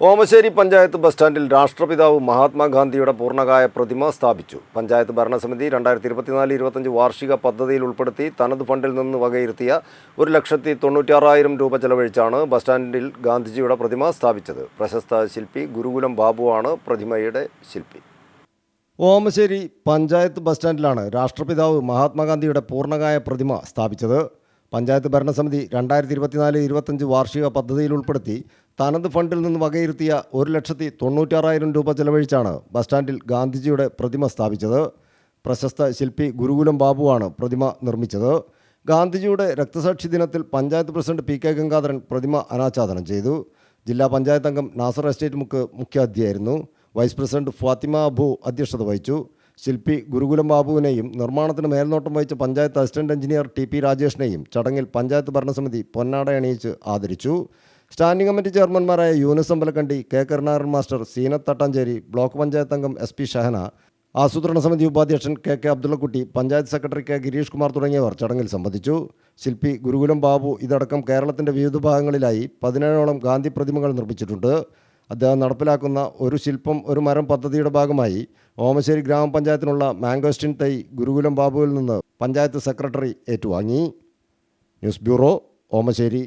Omassery panchayat bus സ്റ്റാൻഡിൽ രാഷ്ട്രപിതാവ് മഹാത്മാഗാന്ധിയുടെ പൂർണകായ പ്രതിമ സ്ഥാപിച്ചു. പഞ്ചായത്ത് ഭരണസമിതി രണ്ടായിരത്തി ഇരുപത്തിനാല് ഇരുപത്തഞ്ച് വാർഷിക പദ്ധതിയിൽ ഉൾപ്പെടുത്തി തനത് ഫണ്ടിൽ നിന്ന് വകയിരുത്തിയ ഒരു ലക്ഷത്തി തൊണ്ണൂറ്റാറായിരം രൂപ ചെലവഴിച്ചാണ് ബസ് സ്റ്റാൻഡിൽ ഗാന്ധിജിയുടെ പ്രതിമ സ്ഥാപിച്ചത്. പ്രശസ്ത ശില്പി ഗുരുകുലം ബാബുവാണ് പ്രതിമയുടെ ശില്പി. ഓമശ്ശേരി പഞ്ചായത്ത് ബസ് സ്റ്റാൻഡിലാണ് രാഷ്ട്രപിതാവ് മഹാത്മാഗാന്ധിയുടെ പൂർണകായ പ്രതിമ സ്ഥാപിച്ചത്. പഞ്ചായത്ത് ഭരണസമിതി രണ്ടായിരത്തി ഇരുപത്തിനാല് ഇരുപത്തഞ്ച് വാർഷിക പദ്ധതിയിൽ ഉൾപ്പെടുത്തി തനത് ഫണ്ടിൽ നിന്ന് വകയിരുത്തിയ ഒരു ലക്ഷത്തി തൊണ്ണൂറ്റാറായിരം രൂപ ചെലവഴിച്ചാണ് ബസ് സ്റ്റാൻഡിൽ ഗാന്ധിജിയുടെ പ്രതിമ സ്ഥാപിച്ചത്. പ്രശസ്ത ശില്പി ഗുരുകുലം ബാബുവാണ് പ്രതിമ നിർമ്മിച്ചത്. ഗാന്ധിജിയുടെ രക്തസാക്ഷി ദിനത്തിൽ panchayat president P K Gangadharan പ്രതിമ അനാച്ഛാദനം ചെയ്തു. ജില്ലാ പഞ്ചായത്ത് അംഗം നാസർ എസ്റ്റേറ്റ് മുക്ക് മുഖ്യാതിഥിയായിരുന്നു. വൈസ് പ്രസിഡന്റ് ഫാത്തിമ അബു അധ്യക്ഷത വഹിച്ചു. ശില്പി ഗുരുകുലം ബാബുവിനെയും നിർമ്മാണത്തിന് മേൽനോട്ടം വഹിച്ച panchayat assistant engineer T P രാജേഷിനെയും ചടങ്ങിൽ പഞ്ചായത്ത് ഭരണസമിതി പൊന്നാട അണിയിച്ച് ആദരിച്ചു. Standing committee ചെയർമാൻമാരായ Yunus Ambalakkandi K. Karunakaran master Seenath Thattancheri block panchayat അംഗം എസ് പി ഷഹന ആസൂത്രണ സമിതി ഉപാധ്യക്ഷൻ K. K. Abdullakutty panchayat secretary K. Girish Kumar തുടങ്ങിയവർ ചടങ്ങിൽ സംബന്ധിച്ചു. ശില്പി ഗുരുകുലം ബാബു ഇതടക്കം കേരളത്തിന്റെ വിവിധ ഭാഗങ്ങളിലായി പതിനേഴോളം ഗാന്ധി പ്രതിമകൾ നിർമ്മിച്ചിട്ടുണ്ട്. അദ്ദേഹം നടപ്പിലാക്കുന്ന ഒരു ശില്പം ഒരു മരം പദ്ധതിയുടെ ഭാഗമായി ഓമശ്ശേരി ഗ്രാമപഞ്ചായത്തിനുള്ള മാംഗോസ്റ്റിൻ തൈ ഗുരുകുലം ബാബുവിൽ നിന്ന് പഞ്ചായത്ത് സെക്രട്ടറി ഏറ്റുവാങ്ങി. News bureau Omassery.